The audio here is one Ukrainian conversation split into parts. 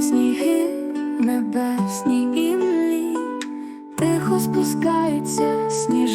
сніги небесні і тихо спускаються сніги.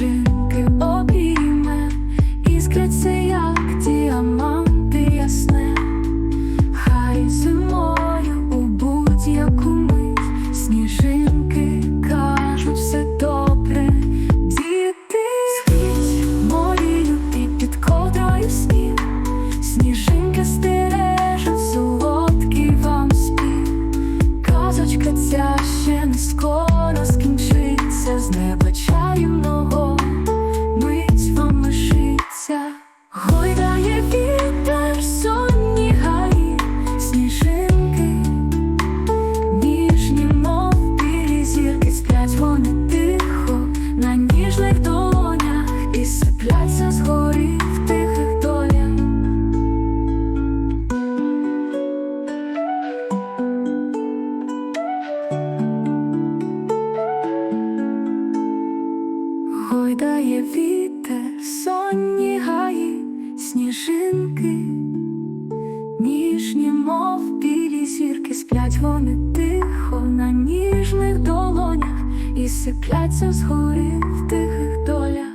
сніжинки обійме, іскриться я. звичайного. гойдає вітер, сонні гаї, сніжинки, ніжні, мов білі зірки, сплять вони тихо на ніжних долонях і сипляться згори в тихих долях.